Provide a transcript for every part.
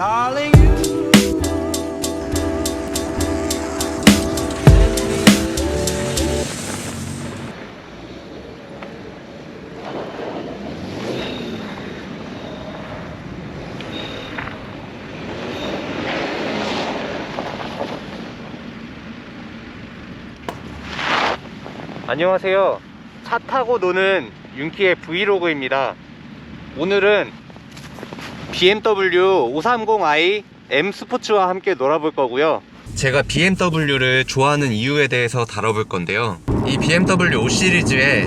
Darling, you. 안녕하세요. 차 타고 노는 윤키의 브이로그입니다. 오늘은 BMW 530i M 스포츠와 함께 놀아볼 거고요. 제가 BMW를 좋아하는 이유에 대해서 다뤄볼 건데요. 이 BMW 5 시리즈의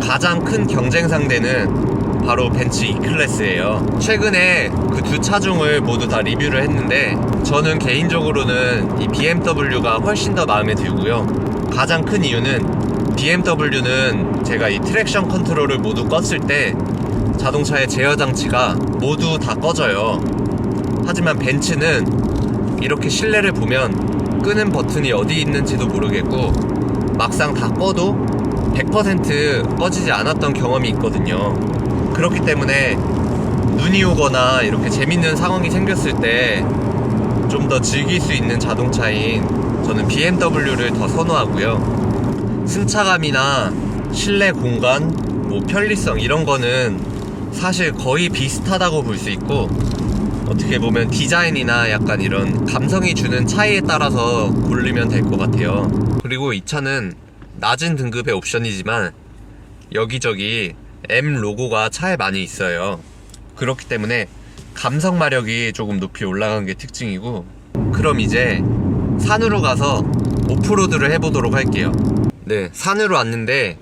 가장 큰 경쟁 상대는 바로 벤츠 E클래스예요. 최근에 그 두 차종을 모두 다 리뷰를 했는데 저는 개인적으로는 이 BMW가 훨씬 더 마음에 들고요. 가장 큰 이유는 BMW는 제가 이 트랙션 컨트롤을 모두 껐을 때 자동차의 제어 장치가 모두 다 꺼져요. 하지만 벤츠는 이렇게 실내를 보면 끄는 버튼이 어디 있는지도 모르겠고 막상 다 꺼도 100% 꺼지지 않았던 경험이 있거든요. 그렇기 때문에 눈이 오거나 이렇게 재밌는 상황이 생겼을 때 좀 더 즐길 수 있는 자동차인 저는 BMW를 더 선호하고요. 승차감이나 실내 공간, 뭐 편리성 이런 거는 사실 거의 비슷하다고 볼 수 있고 어떻게 보면 디자인이나 약간 이런 감성이 주는 차이에 따라서 고르면 될 것 같아요. 그리고 이 차는 낮은 등급의 옵션이지만 여기저기 M 로고가 차에 많이 있어요. 그렇기 때문에 감성 마력이 조금 높이 올라간 게 특징이고 그럼 이제 산으로 가서 오프로드를 해보도록 할게요. 네, 산으로 왔는데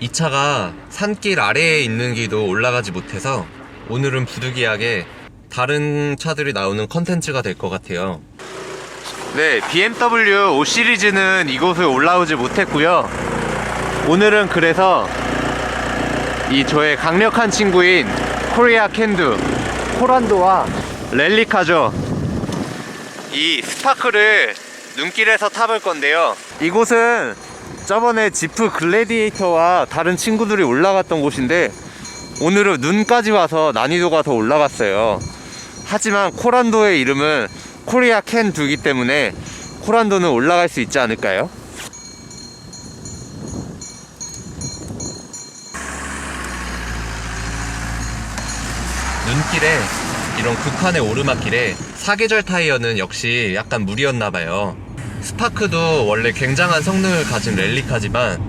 이 차가 산길 아래에 있는 길도 올라가지 못해서 오늘은 부득이하게 다른 차들이 나오는 컨텐츠가 될 것 같아요. 네, BMW 5 시리즈는 이곳에 올라오지 못했고요. 오늘은 그래서 이 저의 강력한 친구인 코리아 캔두 코란도와 랠리카죠. 이 스파크를 눈길에서 타볼 건데요. 이곳은 저번에 지프 글래디에이터와 다른 친구들이 올라갔던 곳인데 오늘은 눈까지 와서 난이도가 더 올라갔어요. 하지만 코란도의 이름은 코리아 캔 두기 때문에 코란도는 올라갈 수 있지 않을까요? 눈길에 이런 극한의 오르막길에 사계절 타이어는 역시 약간 무리였나봐요. 스파크도 원래 굉장한 성능을 가진 랠리카지만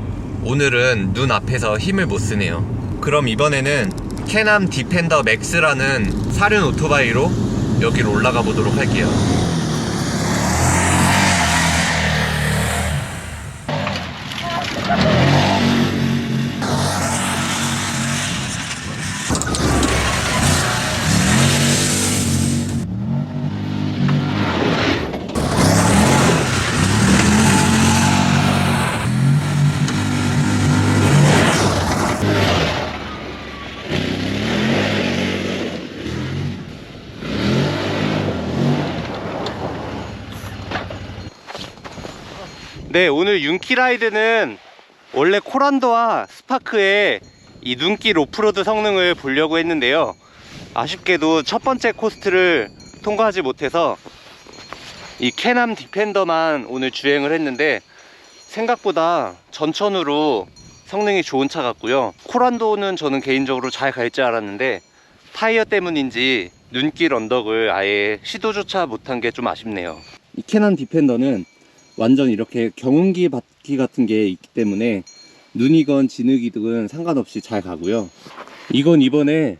오늘은 눈 앞에서 힘을 못 쓰네요. 그럼 이번에는 캐남 디펜더 맥스라는 사륜 오토바이로 여기로 올라가 보도록 할게요. 네, 오늘 윤키라이드는 원래 코란도와 스파크의 이 눈길 오프로드 성능을 보려고 했는데요. 아쉽게도 첫 번째 코스트를 통과하지 못해서 이 캐남 디펜더만 오늘 주행을 했는데 생각보다 전천후로 성능이 좋은 차 같고요. 코란도는 저는 개인적으로 잘 갈 줄 알았는데 타이어 때문인지 눈길 언덕을 아예 시도조차 못한 게 좀 아쉽네요. 이 캐남 디펜더는 완전 이렇게 경운기 바퀴 같은 게 있기 때문에 눈이건 진흙이든 상관없이 잘 가고요. 이건 이번에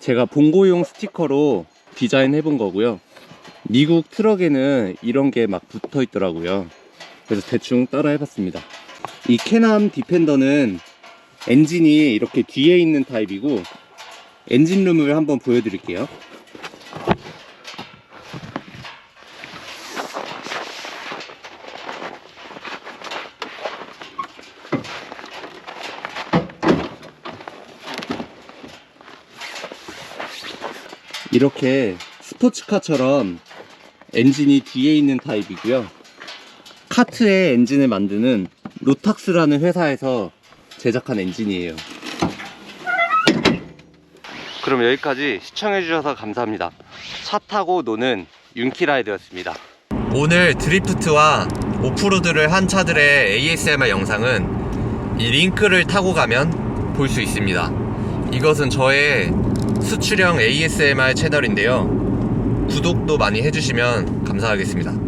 제가 봉고용 스티커로 디자인 해 본 거고요. 미국 트럭에는 이런 게 막 붙어 있더라고요. 그래서 대충 따라 해봤습니다. 이 캐남 디펜더는 엔진이 이렇게 뒤에 있는 타입이고 엔진룸을 한번 보여드릴게요. 이렇게 스포츠카처럼 엔진이 뒤에 있는 타입이고요. 카트의 엔진을 만드는 로탁스라는 회사에서 제작한 엔진이에요. 그럼 여기까지 시청해주셔서 감사합니다. 차 타고 노는 윤키라이드였습니다. 오늘 드리프트와 오프로드를 한 차들의 ASMR 영상은 이 링크를 타고 가면 볼 수 있습니다. 이것은 저의 수출형 ASMR 채널인데요. 구독도 많이 해주시면 감사하겠습니다.